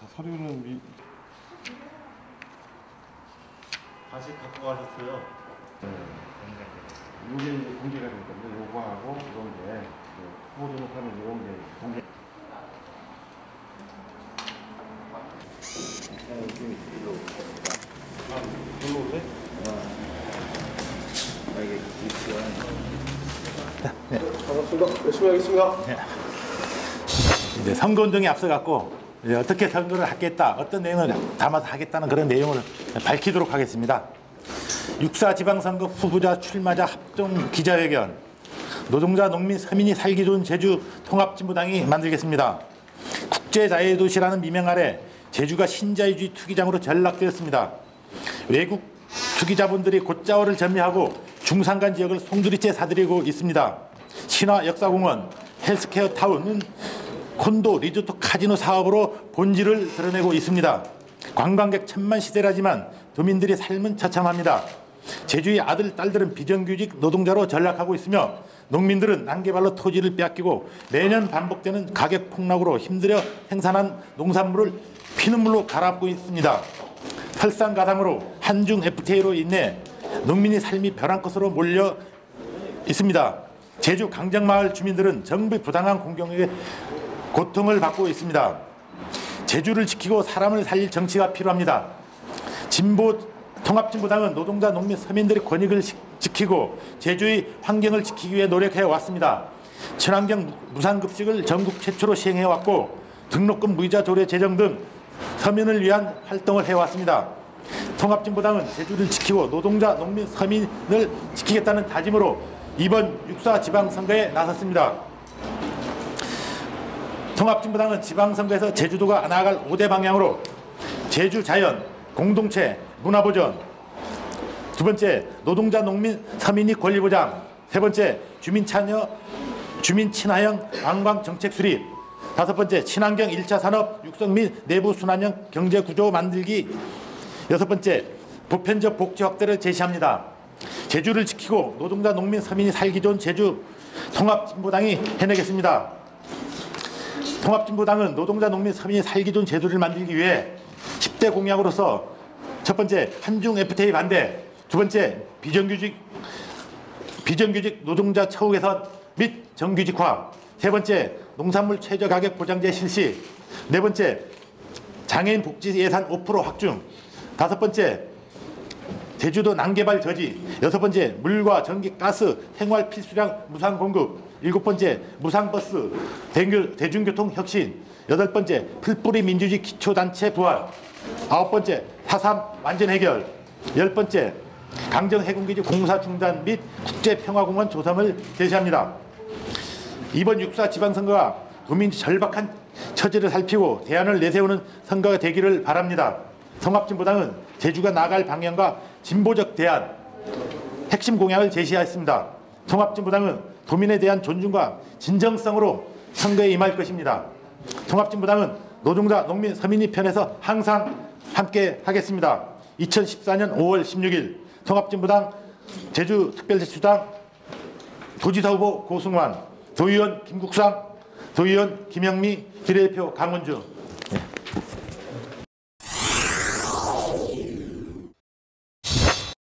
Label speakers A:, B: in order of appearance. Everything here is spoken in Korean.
A: 다 서류는 미...
B: 다시 갖고 가셨어요? 네.
A: 이게 이제 공개가 된 건데 요거하고 이런 게 네, 후보 등록하는 이런 게 공개. 네, 아, 아, 아, 이게 기초한.
C: 반갑습니다. 열심히 하겠습니다.
D: 이제 선거 운동에 앞서갖고 이제 어떻게 선거를 하겠다, 어떤 내용을 담아서 하겠다는 그런 내용을 밝히도록 하겠습니다. 육사 지방선거 후보자 출마자 합동 기자회견 노동자 농민 서민이 살기 좋은 제주 통합진보당이 만들겠습니다. 국제자유도시라는 미명 아래 제주가 신자유주의 투기장으로 전락되었습니다. 외국 투기자본들이 곧자오를 점유하고 중산간 지역을 송두리째 사들이고 있습니다. 신화 역사공원, 헬스케어 타운은 콘도, 리조트, 카지노 사업으로 본질을 드러내고 있습니다. 관광객 천만 시대라지만 도민들의 삶은 처참합니다. 제주의 아들, 딸들은 비정규직 노동자로 전락하고 있으며 농민들은 난개발로 토지를 빼앗기고 매년 반복되는 가격 폭락으로 힘들어 생산한 농산물을 피눈물로 갈아엎고 있습니다. 설상가상으로 한중 FTA로 인해 농민의 삶이 벼랑 끝으로 몰려 있습니다. 제주 강정마을 주민들은 정부의 부당한 공격에 고통을 받고 있습니다. 제주를 지키고 사람을 살릴 정치가 필요합니다. 진보 통합진보당은 노동자, 농민, 서민들의 권익을 시- 지키고 제주의 환경을 지키기 위해 노력해 왔습니다. 친환경 무상급식을 전국 최초로 시행해 왔고 등록금 무이자 조례 제정 등 서민을 위한 활동을 해왔습니다. 통합진보당은 제주를 지키고 노동자, 농민, 서민을 지키겠다는 다짐으로 이번 육사 지방선거에 나섰습니다. 통합진보당은 지방선거에서 제주도가 나아갈 5대 방향으로 제주 자연, 공동체, 문화보전 두 번째 노동자, 농민, 서민이 권리보장 세 번째 주민 참여, 주민 친화형 관광 정책 수립 다섯 번째 친환경 1차 산업 육성 및 내부 순환형 경제 구조 만들기 여섯 번째 보편적 복지 확대를 제시합니다. 제주를 지키고 노동자, 농민, 서민이 살기 좋은 제주 통합진보당이 해내겠습니다. 통합진보당은 노동자, 농민, 서민이 살기 좋은 제도를 만들기 위해 10대 공약으로서 첫 번째 한중 FTA 반대, 두 번째 비정규직 비정규직 노동자 처우 개선 및 정규직화, 세 번째 농산물 최저 가격 보장제 실시, 네 번째 장애인 복지 예산 5% 확충, 다섯 번째 제주도 난개발 저지. 여섯 번째 물과 전기 가스 생활 필수량 무상 공급. 일곱 번째 무상 버스 대교, 대중교통 혁신. 여덟 번째 풀뿌리 민주주의 기초단체 부활. 아홉 번째 사삼 완전 해결. 열 번째 강정 해군기지 공사 중단 및 국제평화공원 조성을 제시합니다. 이번 육사 지방선거가 도민 절박한 처지를 살피고 대안을 내세우는 선거가 되기를 바랍니다. 통합진보당은 제주가 나갈 방향과 진보적 대안, 핵심 공약을 제시했습니다. 통합진보당은 도민에 대한 존중과 진정성으로 선거에 임할 것입니다. 통합진보당은 노동자, 농민, 서민이 편에서 항상 함께 하겠습니다. 2014년 5월 16일 통합진보당 제주특별자치당 도지사 후보 고승환, 도의원 김국상, 도의원 김영미, 비례대표 강원주,